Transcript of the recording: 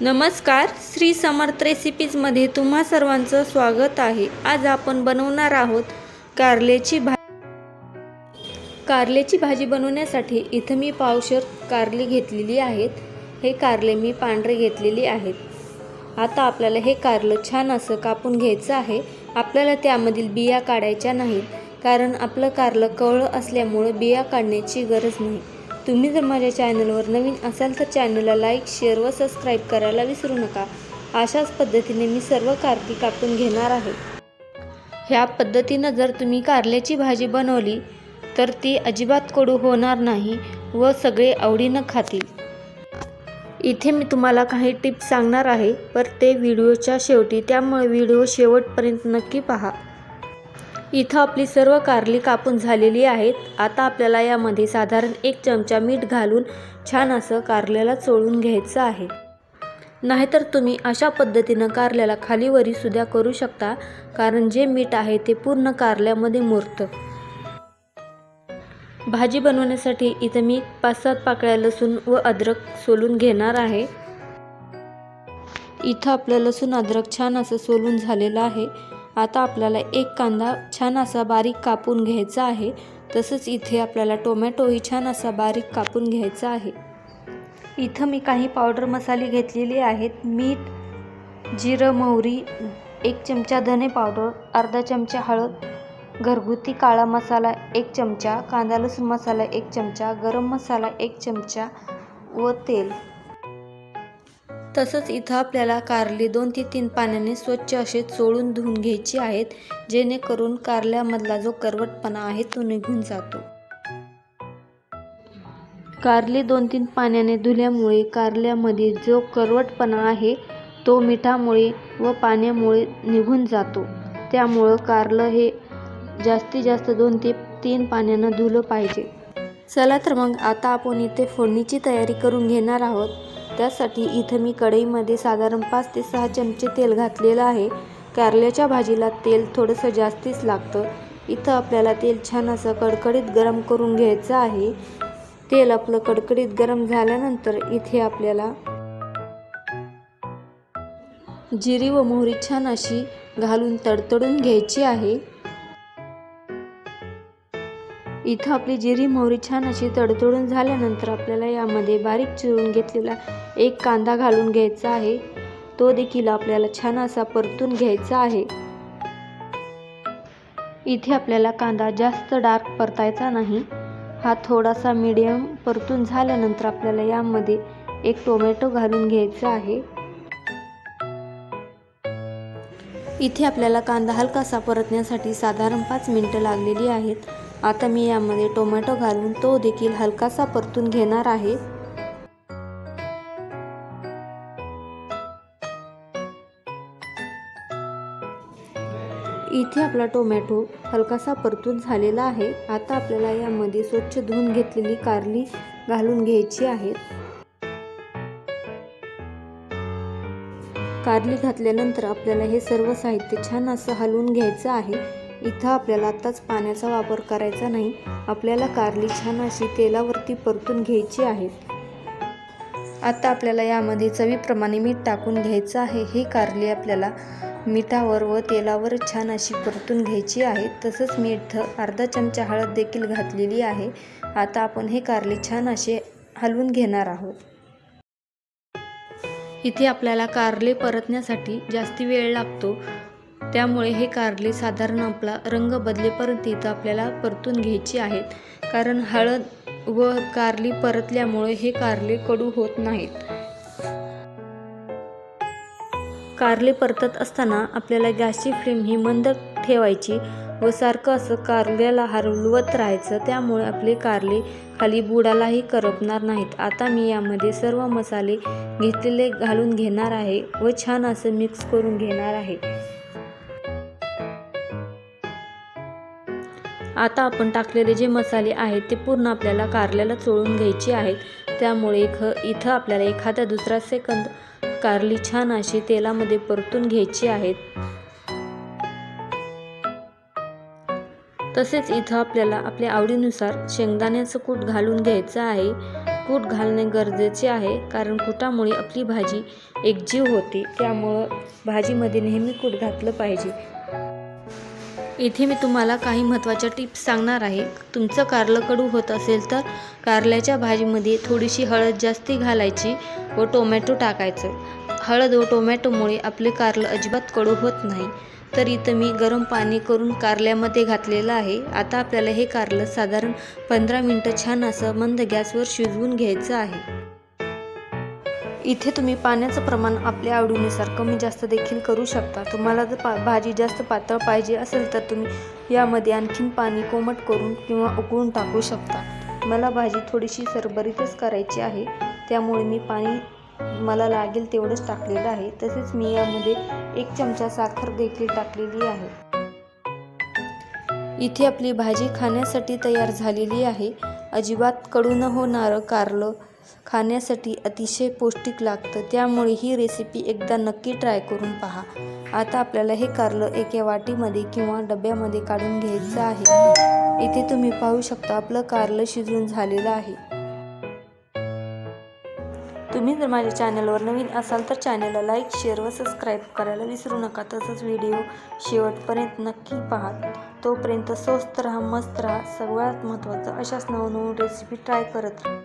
नमस्कार श्री समर्थ रेसिपीजमध्ये तुम्हा सर्वांचं स्वागत आहे. आज आपण बनवणार आहोत कारल्याची भा कारल्याची भाजी बनवण्यासाठी इथं मी पावशर कारले घेतलेली आहेत. हे कारले मी पांढरे घेतलेली आहेत. आता आपल्याला हे कारलं छान असं कापून घ्यायचं आहे. आपल्याला त्यामधील बिया काढायच्या नाहीत कारण आपलं कारलं कवळं असल्यामुळं बिया काढण्याची गरज नाही. तुम्ही जर माझ्या चॅनलवर नवीन असाल तर चॅनलला लाईक शेअर व सबस्क्राईब करायला विसरू नका. अशाच पद्धतीने मी सर्व कारली कापून घेणार आहे. ह्या पद्धतीनं जर तुम्ही कारल्याची भाजी बनवली तर ती अजिबात कडू होणार नाही व सगळे आवडीनं खातील. इथे मी तुम्हाला काही टिप्स सांगणार आहे पर ते व्हिडिओच्या शेवटी त्यामुळे व्हिडिओ शेवटपर्यंत नक्की पहा. इथं आपली सर्व कारली कापून झालेली आहेत. आता आपल्याला यामध्ये साधारण एक चमचा मीठ घालून छान असं कारल्याला चोळून घ्यायचं आहे. नाहीतर तुम्ही अशा पद्धतीनं कारल्याला खालीवरी सुद्धा करू शकता कारण जे मीठ आहे ते पूर्ण कारल्यामध्ये मुरतं. भाजी बनवण्यासाठी इथं मी पाच सात पाकळ्या लसूण व अद्रक सोलून घेणार आहे. इथं आपलं लसूण अद्रक छान असं सोलून झालेलं आहे. आता आपल्याला एक कांदा छान असा बारीक कापून घ्यायचा आहे. तसंच इथे आपल्याला टोमॅटोही छान असा बारीक कापून घ्यायचा आहे. इथं मी काही पावडर मसाले घेतलेले आहेत. मीठ जिरं मोहरी एक चमचा धने पावडर अर्धा चमचा हळद घरगुती काळा मसाला एक चमचा कांदा लसूण मसाला एक चमचा गरम मसाला एक चमचा व तेल. तसंच इथं आपल्याला कारली दोन ते तीन पाण्याने स्वच्छ असे चोळून धुवून घ्यायची आहेत जेणेकरून कारल्यामधला जो करवटपणा आहे तो निघून जातो. कारली दोन तीन पाण्याने धुल्यामुळे कारल्यामध्ये जो करवटपणा आहे तो मिठामुळे व पाण्यामुळे निघून जातो. त्यामुळं कारलं हे जास्तीत जास्त दोन ते तीन पाण्यानं धुलं पाहिजे. चला तर मग आता आपण इथे फोडणीची तयारी करून घेणार आहोत. त्यासाठी इथं मी कढईमध्ये साधारण पाच ते सहा चमचे तेल घातलेलं आहे. कारल्याच्या भाजीला तेल थोडंसं जास्तीच लागतं. इथं आपल्याला तेल छान असं कडकडीत गरम करून घ्यायचं आहे. तेल आपलं कडकडीत गरम झाल्यानंतर इथे आपल्याला जिरी व मोहरी छान अशी घालून तडतडून घ्यायची आहे. इथं आपली जिरी मोहरी छान अशी तडतडून झाल्यानंतर आपल्याला यामध्ये बारीक चिरून घेतलेला एक कांदा घालून घ्यायचा आहे. तो देखील आपल्याला छान असा परतून घ्यायचा आहे. इथे आपल्याला कांदा जास्त डार्क परतायचा नाही. हा थोडासा मीडियम परतून झाल्यानंतर आपल्याला यामध्ये एक टोमॅटो घालून घ्यायचा आहे. इथे आपल्याला कांदा हलकासा परतण्यासाठी साधारण पाच मिनटं लागलेली आहेत. आता मी यामध्ये टोमॅटो घालून तो देखील हलकासा परतून घेणार आहे. इथे आपला टोमॅटो हलकासा परतून झालेला आहे. आता आपल्याला यामध्ये स्वच्छ धुवून घेतलेली कारली घालून घ्यायची आहे. कारली घातल्यानंतर आपल्याला हे सर्व साहित्य छान असं हलवून घ्यायचं आहे. इथं आपल्याला आत्ताच पाण्याचा वापर करायचा नाही. आपल्याला कारली छान अशी तेलावरती परतून घ्यायची आहे. आता आपल्याला यामध्ये चवीप्रमाणे मीठ टाकून घ्यायचं आहे. हे कारली आपल्याला मिठावर व तेलावर छान अशी परतून घ्यायची आहे. तसंच मी इथं अर्धा चमचा हळद देखील घातलेली आहे. आता आपण हे कारली छान असे हलवून घेणार आहोत. इथे आपल्याला कारले परतण्यासाठी जास्ती वेळ लागतो. त्यामुळे हे कारले साधारण आपला रंग बदलेपर्यंत इथं आपल्याला परतून घ्यायची आहेत. कारण हळद व कारली परतल्यामुळे हे कारले कडू होत नाहीत. कारले परतत असताना आपल्याला गॅसची फ्लेम ही मंद ठेवायची व सारखं असं कारल्याला हलवत राहायचं. त्यामुळे आपले कारले खाली बुडालाही करपणार नाहीत. आता मी यामध्ये सर्व मसाले घेतलेले घालून घेणार आहे व छान असं मिक्स करून घेणार आहे. आता आपण टाकलेले जे मसाले आहेत ते पूर्ण आपल्याला कारल्याला चोळून घ्यायचे आहेत. त्यामुळे एक इथं आपल्याला एखाद्या दुसरा सेकंद कारली छान अशी तेलामध्ये परतून घ्यायची आहेत. तसेच इथं आपल्याला आपल्या आवडीनुसार शेंगदाण्याचं कूट घालून घ्यायचं आहे. कूट घालणे गरजेचे आहे कारण कुटामुळे आपली भाजी एकजीव होते. त्यामुळं भाजीमध्ये नेहमी कूट घातलं पाहिजे. इथे मी तुम्हाला काही महत्त्वाच्या टिप्स सांगणार आहे. तुमचं कारलं कडू होत असेल तर कारल्याच्या भाजीमध्ये थोडीशी हळद जास्ती घालायची व टोमॅटो टाकायचं. हळद व टोमॅटोमुळे आपले कारलं अजिबात कडू होत नाही. तर इथं मी गरम पाणी करून कारल्यामध्ये घातलेलं आहे. आता आपल्याला हे कारलं साधारण पंधरा मिनटं छान असं मंद गॅसवर शिजवून घ्यायचं आहे. इथे तुम्ही पाण्याचं प्रमाण आपल्या आवडीनुसार कमी जास्त देखील करू शकता. तुम्हाला जर पा भाजी जास्त पातळ पाहिजे असेल तर तुम्ही यामध्ये आणखीन पाणी कोमट करून किंवा उकळून टाकू शकता. मला भाजी थोडीशी सरभरीतच करायची आहे. त्यामुळे मी पाणी मला लागेल तेवढंच टाकलेलं आहे. तसेच मी यामध्ये एक चमचा साखर देखील टाकलेली आहे. इथे आपली भाजी खाण्यासाठी तयार झालेली आहे. अजिबात कडू न होणारं कारलं खाण्यासाठी अतिशय पौष्टिक लागतं. त्यामुळे ही रेसिपी एकदा नक्की ट्राय करून पहा. आता आपल्याला हे कारलं एका वाटीमध्ये किंवा डब्यामध्ये काढून घ्यायचं आहे. इथे तुम्ही पाहू शकता आपलं कारलं शिजून झालेलं आहे. तुम्ही जर माझ्या चॅनलवर नवीन असाल तर चॅनलला लाईक शेअर व सबस्क्राईब करायला विसरू नका. तसंच व्हिडिओ शेवटपर्यंत नक्की पहा. तोपर्यंत स्वस्त राहा मस्त राहा. सगळ्यात महत्त्वाचं अशाच नवनवीन रेसिपी ट्राय करत राहा.